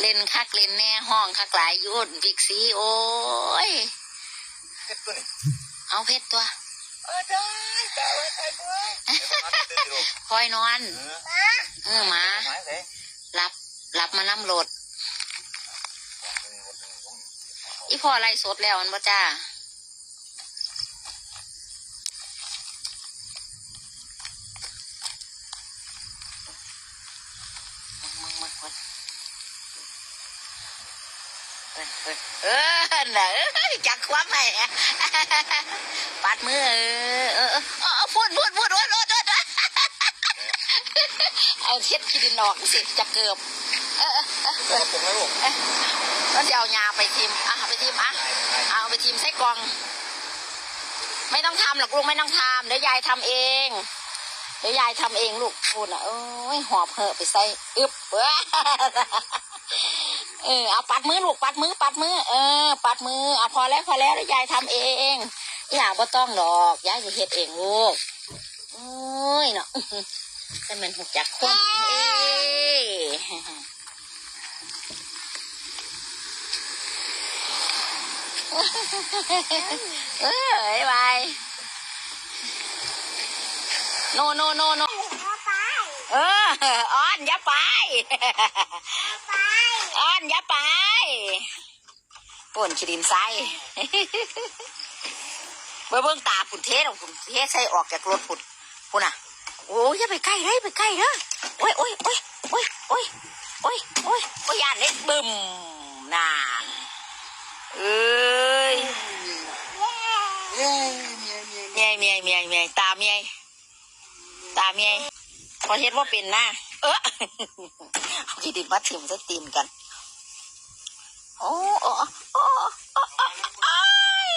เล่นคักเล่นแน่ห้องคักหลายอยุ่นวิกซีโอ้ยเฮ็ดตัวนี้เอาเพชรตัวเออได้แต่ไว้ใจด้วยเดี๋ยวมาตื่นดิลูกคอยนอนเออเออหมาหมายเลยรับรับมาน้ำรถอีพ่อไล่สดแล้วมันบ่จ้ามึงมึงมึง เออเน่ะเอ้ยจักคว้ามไหมปัดมือเออเออพูดพูดพูดพูดพูดเอาเช็ดขี้ดินออกสิจะเกือบเออเออเออตัวกระปุกนะลูกเอ๊ะแล้วจะเอายาไปทิมอะเอาไปทิมอะเอาไปทิมใส่กล่อง ไม่ต้องทำหรอกลูกไม่ต้องทำเดี๋ยวยายทำเองเดี๋ยวยายทำเองลูกพูดนะเอ้ยหอบเหอะไปใส่อึบเว้ย เออเอาปัดมือลูกปัดมือปัดมือเออ ปัดมือเอาพอแล้วพอแล้วยายทำเองอย่าบ่ต้องดอกยายจะเฮ็ดเองลูกโอ้ยเนาะแต่มันหุกจักคนเอ้ยเออบ๊ายบายโนโนโนโน เออออนอย่าไปออนอย่าไปป่นขีดินไซเบิ่งเบิ่งตาปุ่นเทสของปุ่นเทสใส่ออกจากรถปุ่นปุ่นอะโอ้ยอย่าไปใกล้เลยไปใกล้เด้อโอ้ยโอ้ยโอ้ยโอ้ยโอ้ยโอ้ยโอ้ยโอ้ยยานเล็ดบึมนานเอ้ยเย้เมียเมียเมียเมียเมียเมียตาเมียตาเมีย พอเฮ็ดว่าเป็นนะเออเอาที่ดินมาถิ่มจะตีนกัน โอ้โอ้โอ้โอ้โอ้โอ้ย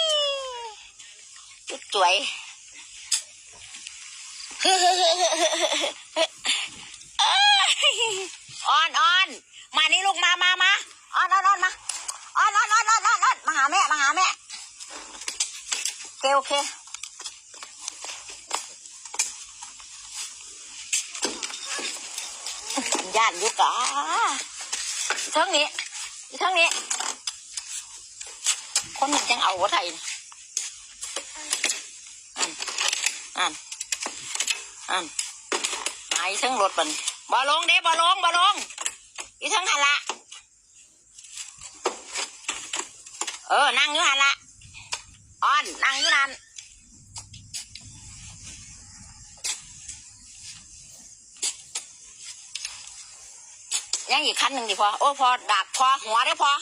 จุดสวยออนออนมานี่ลูกมามามาออนออนออนมาออนออนออนออนออนออนมาหาแม่มาหาแม่โอเคโอเค ย่านอยู่กะอีเท่งนี้อีเท่งนี้ คนมันยังเอาว่าไทยอันอันอันไอ้เท่งรถมันบ่ลงเด้บ่ลงบ่ลงอีเท่งหันละเออนั่งอยู่หันละอ่อน นั่งอยู่นั่น ยังอีกคันหนึ่งดิพอโอ้ยพอดาบพอหัวได้พอ